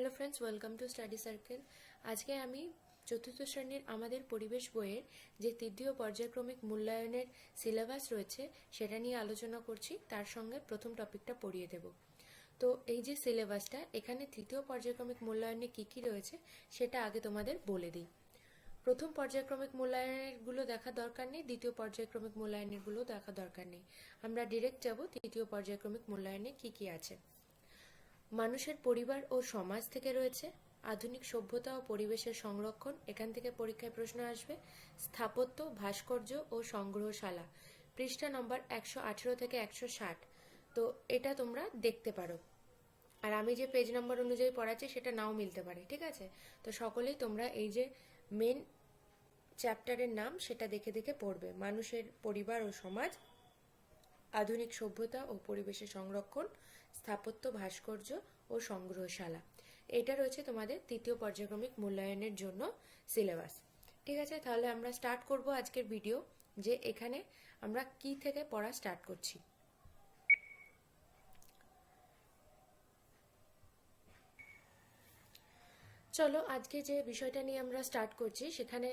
Hello friends welcome to study circle আজকে আমি চতুর্থ শ্রেণির আমাদের পরিবেশ বইয়ের যে তৃতীয় পর্যায়ক্রমিক মূল্যায়নের সিলেবাস রয়েছে, সেটা নিয়ে আলোচনা করছি। তার সঙ্গে প্রথম টপিকটা পড়িয়ে দেব। তো এই যে সিলেবাসটা এখানে তৃতীয় পর্যায়ক্রমিক মূল্যায়নে কি কি রয়েছে, সেটা আগে তোমাদের বলে দিই। প্রথম পর্যায়ক্রমিক মূল্যায়নেরগুলো দেখা দরকার নেই, দ্বিতীয় পর্যায়ক্রমিক মূল্যায়নেরগুলো দেখা দরকার নেই। আমরা ডিরেক্ট যাব তৃতীয় পর্যায়ক্রমিক মূল্যায়নে কি কি আছে। মানুষের পরিবার ও সমাজ থেকে রয়েছে আধুনিক সভ্যতা ও পরিবেশের সংরক্ষণ। এখান থেকে পরীক্ষায় প্রশ্ন আসবে, স্থাপত্য, ভাস্কর্য ও সংগ্রহশালা। পৃষ্ঠা নম্বর একশো আঠেরো থেকে একশো ষাট। তো এটা তোমরা দেখতে পারো। আর আমি যে পেজ নম্বর অনুযায়ী পড়াচ্ছি, সেটা নাও মিলতে পারে, ঠিক আছে? তো সকলেই তোমরা এই যে মেন চ্যাপ্টারের নাম, সেটা দেখে দেখে পড়বে। মানুষের পরিবার ও সমাজ, আধুনিক সভ্যতা ও পরিবেশের সংরক্ষণ। স্থাপত্য, ভাস্কর্য ও সংগ্রহশালা। এটা রয়েছে তোমাদের তৃতীয় পর্যায়ক্রমিক মূল্যায়নের জন্য সিলেবাস। ঠিক আছে, তাহলে আমরা স্টার্ট করব আজকের ভিডিও যে এখানে আমরা কি থেকে পড়া স্টার্ট করছি। চলো, আজকে যে বিষয়টা নিয়ে আমরা স্টার্ট করছি, সেখানে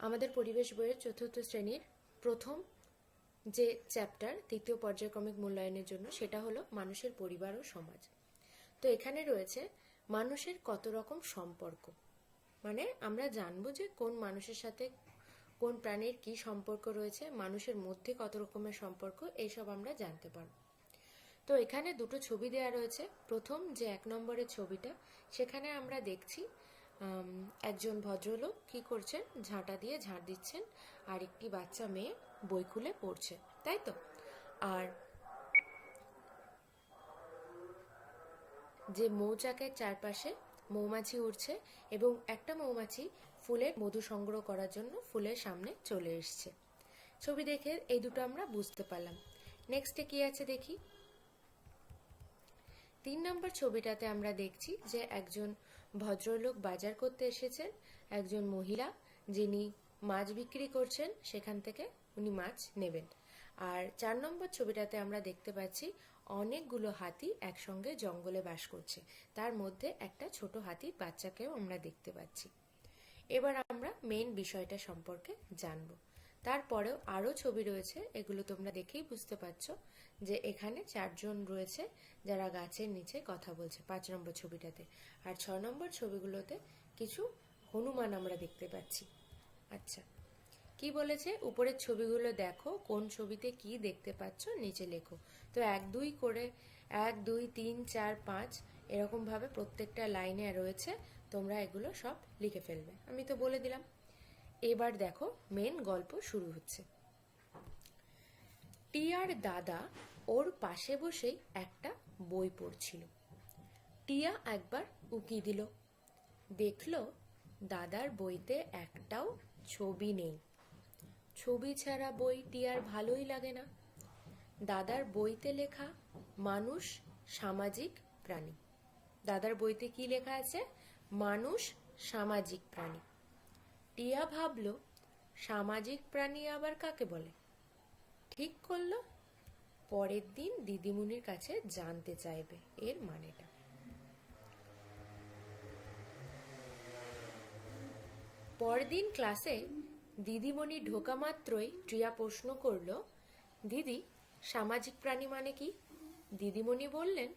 আমাদের পরিবেশ বইয়ের চতুর্থ শ্রেণির প্রথম যে চ্যাপ্টার তৃতীয় পর্যায়ক্রমিক মূল্যায়নের জন্য, সেটা হলো মানুষের পরিবার ও সমাজ। তো এখানে রয়েছে মানুষের কত রকম সম্পর্ক। মানে আমরা জানব যে কোন মানুষের সাথে কোন প্রাণীর কি সম্পর্ক রয়েছে, মানুষের মধ্যে কত রকমের সম্পর্ক, এইসব আমরা জানতে পারব। তো এখানে দুটো ছবি দেওয়া রয়েছে। প্রথম যে এক নম্বরের ছবিটা, সেখানে আমরা দেখছি একজন ভদ্রলোক কি করছেন, ঝাঁটা দিয়ে ঝাঁট দিচ্ছেন, আর একটি বাচ্চা মেয়ে বই খুলে পড়ছে, তাই তো? আর যে মৌচাকের চারপাশে মৌমাছি উড়ছে এবং একটা মৌমাছি ফুলের মধু সংগ্রহ করার জন্য ফুলের সামনে চলে এসছে। ছবি দেখে এই দুটো আমরা বুঝতে পারলাম। নেক্সটে কি আছে দেখি? তিন নম্বর ছবিটাতে আমরা দেখছি যে একজন ভদ্রলোক বাজার করতে এসেছেন, একজন মহিলা যিনি মাছ বিক্রি করছেন সেখান থেকে উনি মাছ নেবেন। আর চার নম্বর ছবিটাতে আমরা দেখতে পাচ্ছি অনেকগুলো হাতি একসঙ্গে জঙ্গলে বাস করছে। তার মধ্যে একটা ছোট হাতির বাচ্চাকেও আমরা দেখতে পাচ্ছি। এবার আমরা মেন বিষয়টা সম্পর্কে জানব। তারপরেও আরও ছবি রয়েছে, এগুলো তোমরা দেখেই বুঝতে পারছ যে এখানে চারজন রয়েছে যারা গাছের নিচে কথা বলছে পাঁচ নম্বর ছবিটাতে। আর ছ নম্বর ছবিগুলোতে কিছু হনুমান আমরা দেখতে পাচ্ছি। আচ্ছা। কি বলেছে? উপরের ছবিগুলো দেখো, কোন ছবিতে কি দেখতে পাচ্ছ, নিচে লেখো। তো এক, দুই করে, এক, দুই, তিন, চার, পাঁচ এরকম ভাবে প্রত্যেকটা লাইনে রয়েছে। তোমরা এগুলো সব লিখে ফেলবে। আমি তো বলে দিলাম। এবার দেখো, মেন গল্প শুরু হচ্ছে। টিয়ার দাদা ওর পাশে বসেই একটা বই পড়ছিল। টিয়া একবার উকি দিল। দেখল দাদার বইতে একটাও ছবি নেই। ছবি ছাড়া বই টিয়ার ভালোই লাগে না। দাদার বইতে লেখা মানুষ, সামাজিক প্রাণী। দাদার বইতে কি লেখা আছে? মানুষ, সামাজিক প্রাণী। টিয়া ভাবল, সামাজিক প্রাণী আবার কাকে বলে? ঠিক করল, পরের দিন দিদিমণির কাছে জানতে চাইবে এর মানেটা। পরদিন ক্লাসে দিদিমণি ঢোকা মাত্রই টিয়া প্রশ্ন করল, দিদি, সামাজিক প্রাণী মানে কি? দিদিমণি বললেন,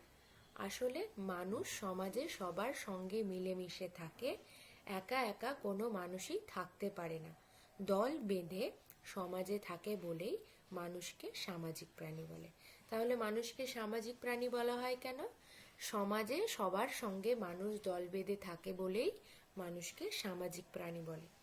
আসলে মানুষ সমাজে সবার সঙ্গে মিলেমিশে থাকে, একা একা কোনো মানুষই থাকতে পারে না। দল বেঁধে সমাজে থাকে বলেই মানুষকে সামাজিক প্রাণী বলে। তাহলে মানুষকে সামাজিক প্রাণী বলা হয় কেন? সমাজে সবার সঙ্গে মানুষ দল বেঁধে থাকে বলেই মানুষকে সামাজিক প্রাণী বলে।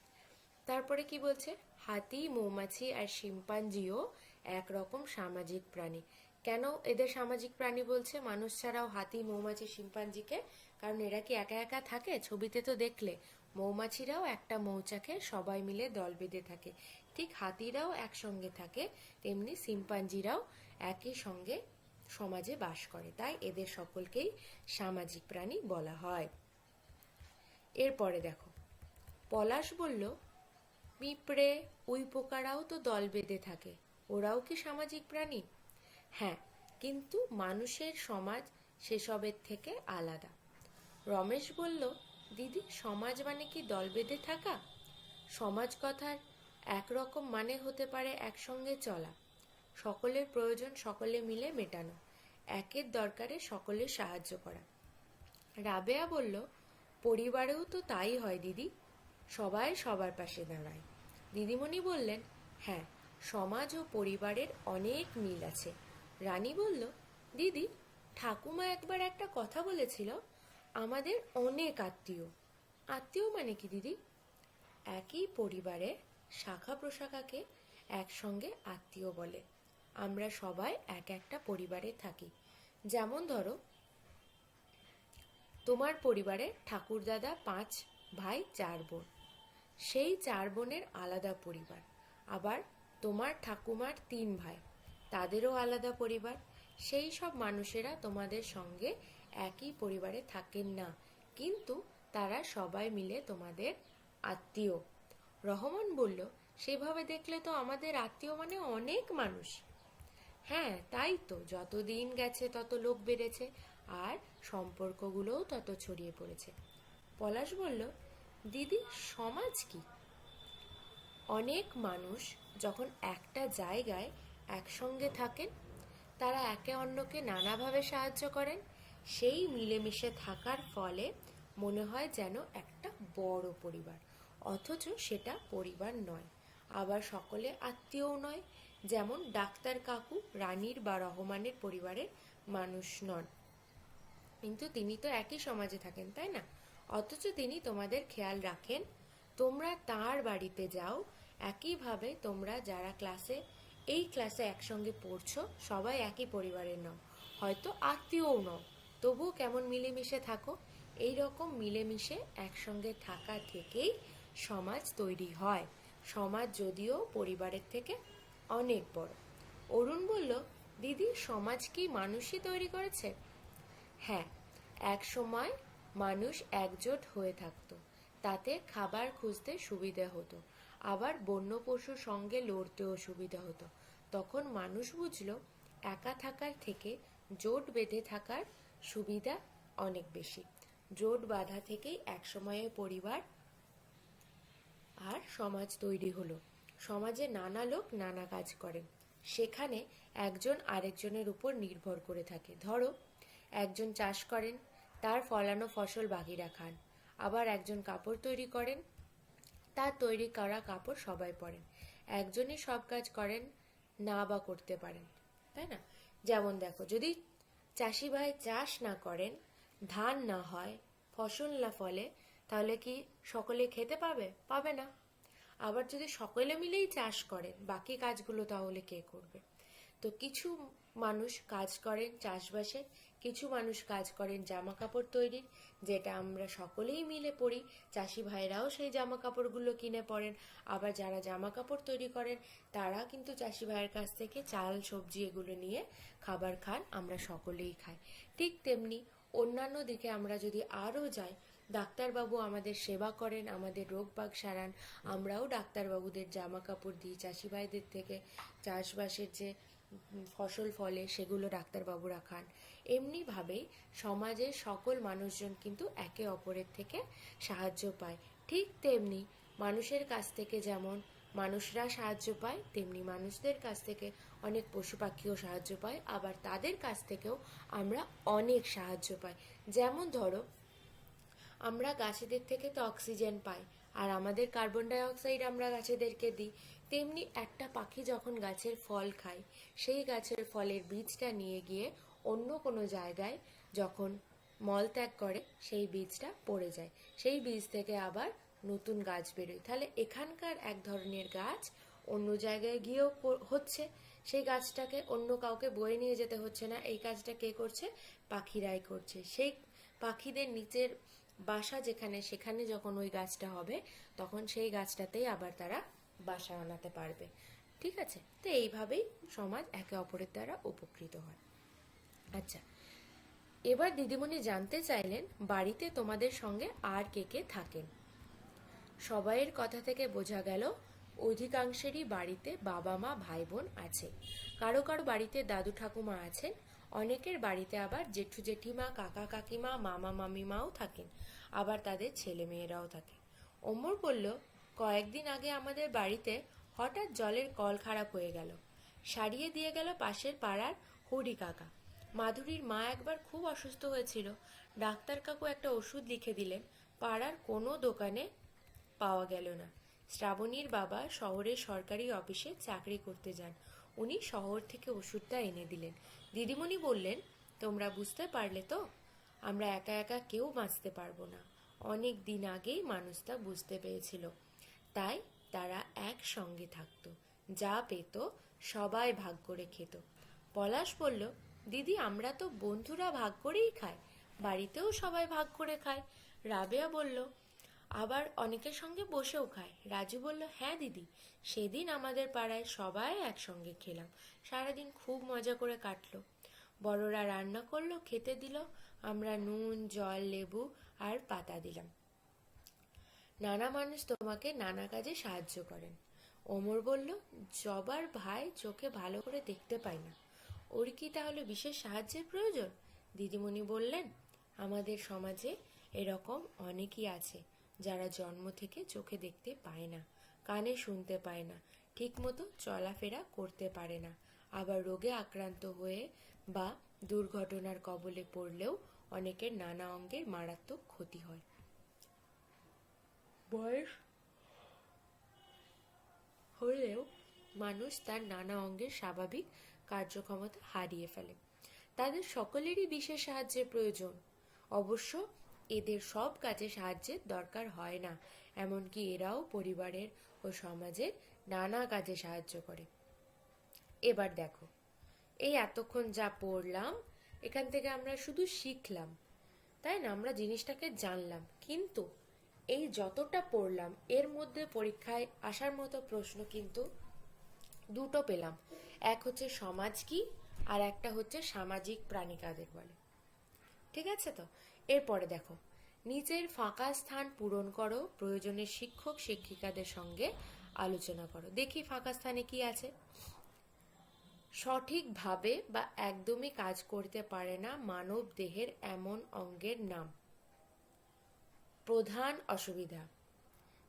তারপরে কি বলছে? হাতি, মৌমাছি আর শিম্পাঞ্জিও একরকম সামাজিক প্রাণী। কেন এদের সামাজিক প্রাণী বলছে? মানুষ ছাড়াও হাতি, মৌমাছি, শিম্পাঞ্জিকে, কারণ এরা কি একা একা থাকে? ছবিতে তো দেখলে। মৌমাছিরাও একটা মৌচাকে সবাই মিলে দল বেঁধে থাকে। ঠিক হাতিরাও একসঙ্গে থাকে, তেমনি শিম্পাঞ্জিরাও একই সঙ্গে সমাজে বাস করে। তাই এদের সকলকেই সামাজিক প্রাণী বলা হয়। এরপরে দেখো। পলাশ বলল পিঁপড়ে উই পোকারাও তো দল বেঁধে থাকে। ওরাও কি সামাজিক প্রাণী? হ্যাঁ কিন্তু মানুষের সমাজ সেসবের থেকে আলাদা। রমেশ বলল, দিদি, সমাজ মানে কি দল বেঁধে থাকা? সমাজ কথার একরকম মানে হতে পারে একসঙ্গে চলা। সকলের প্রয়োজন সকলে মিলে মেটানো, একের দরকারে সকলের সাহায্য করা। রাবেয়া বলল, পরিবারেও তো তাই হয়, দিদি। সবাই সবার পাশে দাঁড়ায়। দিদিমণি বললেন হ্যাঁ সমাজ ও পরিবারের অনেক মিল আছে। রানী বলল, দিদি, ঠাকুমা একবার একটা কথা বলেছিল, আমাদের অনেক আত্মীয়। আত্মীয় মানে কি, দিদি? একই পরিবারে শাখা প্রশাখাকে একসঙ্গে আত্মীয় বলে। আমরা সবাই এক একটা পরিবারে থাকি। যেমন ধরো, তোমার পরিবারে ঠাকুরদাদা পাঁচ ভাই চার বোন। সেই চার বোনের আলাদা পরিবার। আবার তোমার ঠাকুমার তিন ভাই, তাদেরও আলাদা পরিবার। সেই সব মানুষেরা তোমাদের সঙ্গে একই পরিবারে থাকেন না, কিন্তু তারা সবাই মিলে তোমাদের আত্মীয়। রহমান বলল, সেভাবে দেখলে তো আমাদের আত্মীয় মানে অনেক মানুষ। হ্যাঁ তাই তো, যত দিন গেছে তত লোক বেড়েছে, আর সম্পর্কগুলোও তত ছড়িয়ে পড়েছে। পলাশ বলল দিদি, সমাজ কি? অনেক মানুষ যখন একটা জায়গায় একসঙ্গে থাকেন, তারা একে অন্যকে নানাভাবে সাহায্য করেন। সেই মিলেমিশে থাকার ফলে মনে হয় যেন একটা বড় পরিবার। অথচ সেটা পরিবার নয়, আবার সকলে আত্মীয়ও নয়। যেমন ডাক্তার কাকু রানীর বা রহমানের পরিবারের মানুষ নন। কিন্তু তিনি তো একই সমাজে থাকেন, তাই না? অথচ তিনি তোমাদের খেয়াল রাখেন, তোমরা তার বাড়িতে যাও, একইভাবে তোমরা যারা ক্লাসে, এই ক্লাসে একসঙ্গে পড়ছো, সবাই একই পরিবারের নও, হয়তো আত্মীয়ও নও। তবুও কেমন মিলেমিশে থাকো, এই রকম মিলেমিশে একসঙ্গে থাকা থেকেই সমাজ তৈরি হয়। সমাজ যদিও পরিবারের থেকে অনেক বড়। অরুণ বলল, দিদি, সমাজ কি মানুষই তৈরি করেছে? হ্যাঁ এক সময় মানুষ একজোট হয়ে থাকতো। তাতে খাবার খুঁজতে সুবিধা হতো। আবার বন্য পশুর সঙ্গে লড়তেও সুবিধা হতো। তখন মানুষ বুঝলো, একা থাকার থেকে জোট বেঁধে থাকার সুবিধা অনেক বেশি। জোট বাঁধা থেকেই একসময়ে পরিবার আর সমাজ তৈরি হলো। সমাজে নানা লোক নানা কাজ করে। সেখানে একজন আরেকজনের উপর নির্ভর করে থাকে। ধরো, একজন চাষ করেন তার ফলানো ফসল বাকিরা খান। আবার একজন কাপড় তৈরি করেন, তার তৈরি করা কাপড় সবাই পরেন। একজনই সব কাজ করেন, না বা করতে পারেন, তাই না? যেমন দেখো, যদি চাষি ভাই চাষ না করেন, ধান না হয়, ফসল না ফলে, তাহলে কি সকলে খেতে পাবে? পাবে না। আবার যদি সকলে মিলেই চাষ করেন, বাকি কাজগুলো তাহলে কে করবে? তো কিছু মানুষ কাজ করেন চাষবাসে কিছু মানুষ কাজ করেন জামা কাপড় তৈরির, যেটা আমরা সকলেই মিলে পরি। চাষি ভাইরাও সেই জামা কাপড়গুলো কিনে পরেন। আবার যারা জামা কাপড় তৈরি করেন, তারা কিন্তু চাষি ভাইয়ের কাছ থেকে চাল, সবজি এগুলো নিয়ে খাবার খান, আমরা সকলেই খাই। ঠিক তেমনি অন্যান্য দিকে আমরা যদি আরও যাই, ডাক্তারবাবু আমাদের সেবা করেন, আমাদের রোগ বাগ সারান, আমরাও ডাক্তারবাবুদের জামা কাপড় দিই। চাষি ভাইদের থেকে চাষবাসের যে ফসল ফলে, সেগুলো ডাক্তারবাবুরা খান। এমনিভাবেই সমাজের সকল মানুষজন কিন্তু একে অপরের থেকে সাহায্য পায়। ঠিক তেমনি মানুষের কাছ থেকে যেমন মানুষরা সাহায্য পায়, তেমনি মানুষদের কাছ থেকে অনেক পশু পাখিও সাহায্য পায়, আবার তাদের কাছ থেকেও আমরা অনেক সাহায্য পাই। যেমন ধরো, আমরা গাছেদের থেকে তো অক্সিজেন পাই, আর আমাদের কার্বন ডাই অক্সাইড আমরা গাছেদেরকে দিই। তেমনি একটা পাখি যখন গাছের ফল খায়, সেই গাছের ফলের বীজটা নিয়ে গিয়ে অন্য কোনো জায়গায় যখন মলত্যাগ করে, সেই বীজটা পড়ে যায়। সেই বীজ থেকে আবার নতুন গাছ বেরোয়। তাহলে এখানকার এক ধরনের গাছ অন্য জায়গায় গিয়েও হচ্ছে। সেই গাছটাকে অন্য কাউকে বয়ে নিয়ে যেতে হচ্ছে না। এই কাজটা কে করছে? পাখিরাই করছে। সেই পাখিদের নিচের বাসা যেখানে, সেখানে যখন ওই গাছটা হবে, তখন সেই গাছটাতেই আবার তারা বাসা বানাতে পারবে। ঠিক আছে? তো এইভাবেই সমাজ একে অপরের দ্বারা উপকৃত হয়। আচ্ছা। এবার দিদিমণি জানতে চাইলেন, বাড়িতে তোমাদের সঙ্গে আর কে কে থাকেন? সবাইয়ের কথা থেকে বোঝা গেল, অধিকাংশেরই বাড়িতে বাবা মা ভাই বোন আছে। কারও কারও বাড়িতে দাদু ঠাকুমা আছেন, অনেকের বাড়িতে আবার জেঠু জেঠিমা, কাকা কাকিমা, মামা মামিমাও থাকেন, আবার তাদের ছেলে মেয়েরাও থাকে। ওমর বলল, কয়েকদিন আগে আমাদের বাড়িতে হঠাৎ জলের কল খারাপ হয়ে গেল। সারিয়ে দিয়ে গেল পাশের পাড়ার হরি কাকা। মাধুরীর মা একবার খুব অসুস্থ হয়েছিল। ডাক্তার কাকু একটা ওষুধ লিখে দিলেন, পাড়ার কোনো দোকানে পাওয়া গেল না। শ্রাবণীর বাবা শহরের সরকারি অফিসে চাকরি করতে যান। উনি শহর থেকে ওষুধটা এনে দিলেন। দিদিমণি বললেন, তোমরা বুঝতে পারলে তো, আমরা একা একা কেউ বাঁচতে পারব না। অনেক দিন আগেই মানুষটা বুঝতে পেরেছিল। তাই তারা একসঙ্গে থাকতো। যা পেত, সবাই ভাগ করে খেত। পলাশ বলল দিদি, আমরা তো বন্ধুরা ভাগ করেই খাই, বাড়িতেও সবাই ভাগ করে খায়। রাবেয়া বলল, আবার অনেকের সঙ্গে বসেও খায়। রাজু বলল হ্যাঁ দিদি, সেদিন আমাদের পাড়ায় সবাই একসঙ্গে খেলাম। সারাদিন খুব মজা করে কাটলো। বড়রা রান্না করল, খেতে দিল। আমরা নুন, জল, লেবু আর পাতা দিলাম। নানা মানুষ তোমাকে নানা কাজে সাহায্য করেন। ওমর বলল, জবার ভাই চোখে ভালো করে দেখতে পায় না। ওর কি তাহলে বিশেষ সাহায্যের প্রয়োজন? দিদিমণি বললেন, আমাদের সমাজে এরকম অনেকই আছে যারা জন্ম থেকে চোখে দেখতে পায় না, কানে শুনতে পায় না, ঠিকমতো চলাফেরা করতে পারে না, আবার রোগে আক্রান্ত হয়ে বা দুর্ঘটনার কবলে পড়লেও অনেকের নানা অঙ্গের মারাত্মক ক্ষতি হয়। বয়স হলেও মানুষ তার নানা অঙ্গের স্বাভাবিক কার্যক্ষমতা হারিয়ে ফেলে। তাদের সকলেরই বিশেষ সাহায্যের প্রয়োজন। অবশ্য এদের সব কাজে সাহায্যের দরকার হয় না, এমনকি এরাও পরিবারের ও সমাজের নানা কাজে সাহায্য করে। এবার দেখো, এই এতক্ষণ যা পড়লাম, এখান থেকে আমরা শুধু শিখলাম, তাই না? আমরা জিনিসটাকে জানলাম। কিন্তু এই যতটা পড়লাম, এর মধ্যে পরীক্ষায় আসার মতো প্রশ্ন কিন্তু দুটো পেলাম। এক হচ্ছে সমাজ কি, আর একটা হচ্ছে সামাজিক প্রাণী কাদের বলে। ঠিক আছে তো? এরপরে দেখো নিজের ফাঁকা স্থান পূরণ করো, প্রয়োজনে শিক্ষক শিক্ষিকাদের সঙ্গে আলোচনা করো। দেখি ফাঁকা স্থানে কি আছে। সঠিকভাবে বা একদমই কাজ করতে পারে না মানব দেহের এমন অঙ্গের নাম। প্রধান অসুবিধা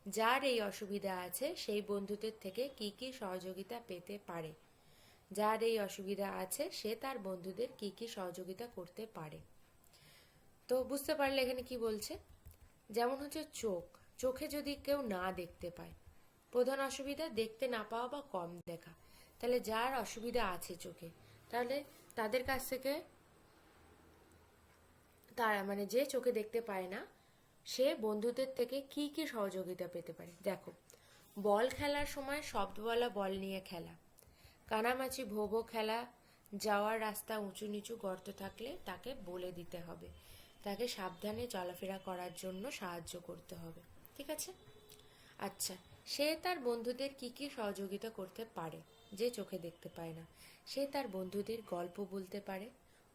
যার এই অসুবিধা আছে, সেই বন্ধুদের থেকে কি কি সহযোগিতা পেতে পারে? যার এই অসুবিধা আছে, সে তার বন্ধুদের কি কি সহযোগিতা করতে পারে? তো বুঝতে পারলে এখানে কি বলছে? যেমন হচ্ছে চোখ। চোখে যদি কেউ না দেখতে পায়, প্রধান অসুবিধা দেখতে না পাওয়া বা কম দেখা। তাহলে যার অসুবিধা আছে চোখে, তাহলে তাদের কাছ থেকে তারা মানে যে চোখে দেখতে পায় না সে বন্ধুদের থেকে কি কি সহযোগিতা পেতে পারে? দেখো, বল খেলার সময় শব্দওয়ালা বল নিয়ে খেলা। কানামাছি ভোবো খেলা। যাওয়ার রাস্তা উঁচু নিচু গর্ত থাকলে তাকে বলে দিতে হবে। তাকে সাবধানে চলাফেরা করার জন্য সাহায্য করতে হবে। ঠিক আছে? আচ্ছা সে তার বন্ধুদের কি কি সহযোগিতা করতে পারে যে চোখে দেখতে পায় না? সে তার বন্ধুদের গল্প বলতে পারে,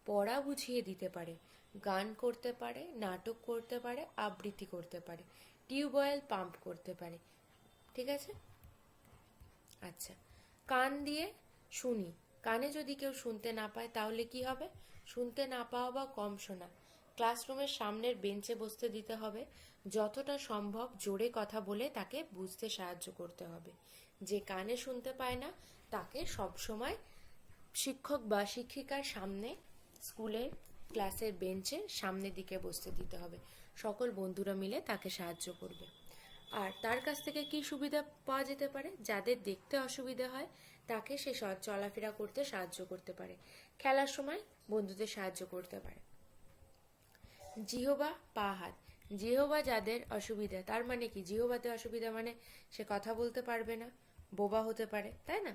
পড়া বুঝিয়ে দিতে পারে গান করতে পারে, নাটক করতে পারে, আবৃত্তি করতে পারে টিউবওয়েল পাম্প করতে পারে। ঠিক আছে? আচ্ছা। কান দিয়ে শুনি। কানে যদি কেউ শুনতে না পায়, তাহলে কি হবে? শুনতে না পাওয়া বা কম শোনা। ক্লাসরুমের সামনের বেঞ্চে বসতে দিতে হবে। যতটা সম্ভব জোরে কথা বলে তাকে বুঝতে সাহায্য করতে হবে। যে কানে শুনতে পায় না, তাকে সবসময় শিক্ষক বা শিক্ষিকার সামনে স্কুলের ক্লাসের বেঞ্চের সামনের দিকে বসতে দিতে হবে। সকল বন্ধুরা মিলে তাকে সাহায্য করবে। আর তার কাছ থেকে কি সুবিধা পাওয়া যেতে পারে? যাদের দেখতে অসুবিধা হয়, তাকে সে চলাফেরা করতে সাহায্য করতে পারে। খেলার সময় বন্ধুদের সাহায্য করতে পারে। জিহবা পা হাত জিহবা যাদের অসুবিধা, তার মানে কি? জিহবাতে অসুবিধা মানে সে কথা বলতে পারবে না, বোবা হতে পারে, তাই না?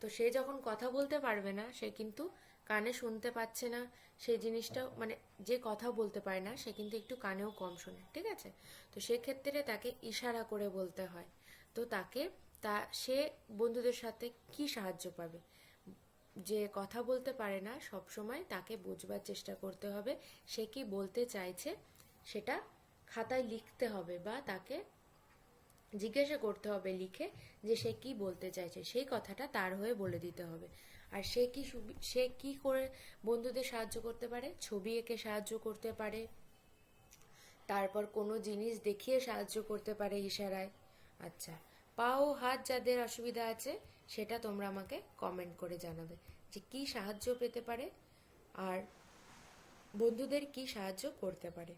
তো সে যখন কথা বলতে পারবে না, সে কিন্তু কানে শুনতে পাচ্ছে না, সেই জিনিসটা মানে যে কথা বলতে পারে না, সে কিন্তু একটু কানেও কম শোনে, ঠিক আছে? তো সেক্ষেত্রে তাকে ইশারা করে বলতে হয়। তো তাকে, তা সে বন্ধুদের সাথে কি সাহায্য পাবে? যে কথা বলতে পারে না, সব সময় তাকে বোঝবার চেষ্টা করতে হবে, সে কি বলতে চাইছে সেটা খাতায় লিখতে হবে বা তাকে জিজ্ঞাসা করতে হবে লিখে যে সে কি বলতে চাইছে, সেই কথাটা তার হয়ে বলে দিতে হবে। আর সে কি সে কি করে বন্ধুদের সাহায্য করতে পারে? ছবি এঁকে সাহায্য করতে পারে। তারপর কোনো জিনিস দেখিয়ে সাহায্য করতে পারে ইশারায়। আচ্ছা পা ও হাত যাদের অসুবিধা আছে, সেটা তোমরা আমাকে কমেন্ট করে জানাবে যে কি সাহায্য পেতে পারে আর বন্ধুদের কি সাহায্য করতে পারে।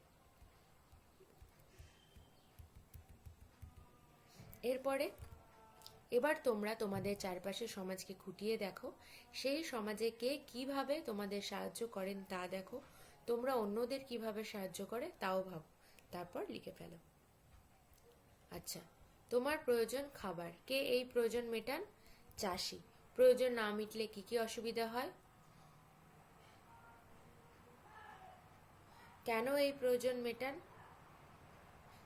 এরপরে এবার তোমরা তোমাদের চারপাশের সমাজকে খুঁটিয়ে দেখো। সেই সমাজে কে কীভাবে তোমাদের সাহায্য করেন তা দেখো। তোমরা অন্যদের কীভাবে সাহায্য করে তাও ভাবো। তারপর লিখে ফেলো। আচ্ছা তোমার প্রয়োজন খাবার। কে এই প্রয়োজন মেটান? চাষি। প্রয়োজন না মিটলে কি কি অসুবিধা হয়? কেন এই প্রয়োজন মেটান?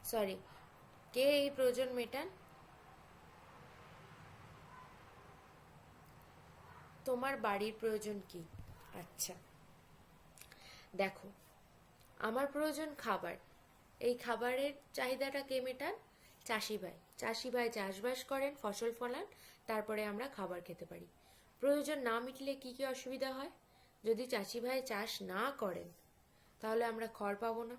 সরি, কে এই প্রয়োজন মেটান? তোমার বাড়ির প্রয়োজন কি? আচ্ছা। দেখো, আমার প্রয়োজন খাবার। এই খাবারের চাহিদাটা কে মেটান? চাষি ভাই চাষি ভাই চাষবাস করেন, ফসল ফলান, তারপরে আমরা খাবার খেতে পারি। প্রয়োজন না মিটলে কি কি অসুবিধা হয়? যদি চাষি ভাই চাষ না করেন, তাহলে আমরা খড় পাবো না।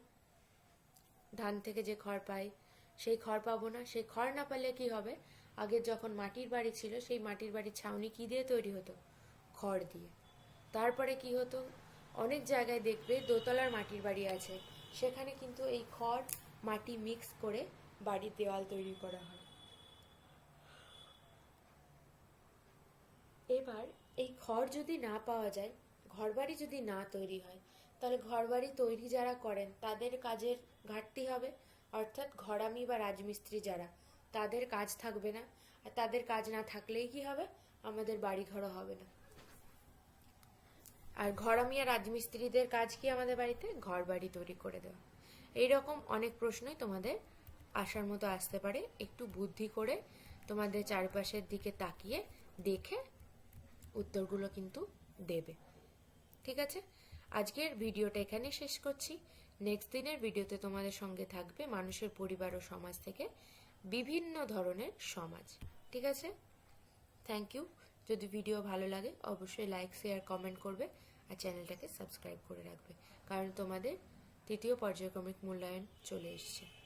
ধান থেকে যে খড় পাই, সেই খড় পাবো না। সেই খড় না পেলে কি হবে? আগের যখন মাটির বাড়ি ছিল, সেই মাটির বাড়ির ছাউনি কি দিয়ে তৈরি হতো? খড় দিয়ে। তারপরে কি হতো? অনেক জায়গায় দেখবে দোতলার মাটির বাড়ি আছে। সেখানে কিন্তু এই খড় মাটি মিক্স করে বাড়ির দেওয়াল তৈরি করা হয়। এবার এই খড় যদি না পাওয়া যায়, ঘরবাড়ি যদি না তৈরি হয়, তাহলে ঘরবাড়ি তৈরি যারা করেন, তাদের কাজের ঘাটতি হবে। অর্থাৎ ঘরামি বা রাজমিস্ত্রি যারা, তাদের কাজ থাকবে না। আর তাদের কাজ না থাকলেই কি হবে? আমাদের বাড়ি ঘরও হবে না। আর ঘরামি আর রাজমিস্ত্রিদের কাজ কি আমাদের বাড়িতে? ঘর বাড়ি তৈরি করে দেওয়া। এইরকম অনেক প্রশ্নই তোমাদের আসার মতো আসতে পারে। একটু বুদ্ধি করে তোমাদের চারপাশের দিকে তাকিয়ে দেখে উত্তরগুলো কিন্তু দেবে। ঠিক আছে? আজকের ভিডিওটা এখানে শেষ করছি। নেক্সট দিনের ভিডিওতে তোমাদের সঙ্গে থাকবে মানুষের পরিবার ও সমাজ থেকে বিভিন্ন ধরনের সমাজ। ঠিক আছে? থ্যাংক ইউ যদি ভিডিও ভালো লাগে, অবশ্যই লাইক শেয়ার কমেন্ট করবে। আর চ্যানেলটাকে সাবস্ক্রাইব করে রাখবে। কারণ তোমাদের তৃতীয় পর্যায়ক্রমিক মূল্যায়ন চলে এসছে।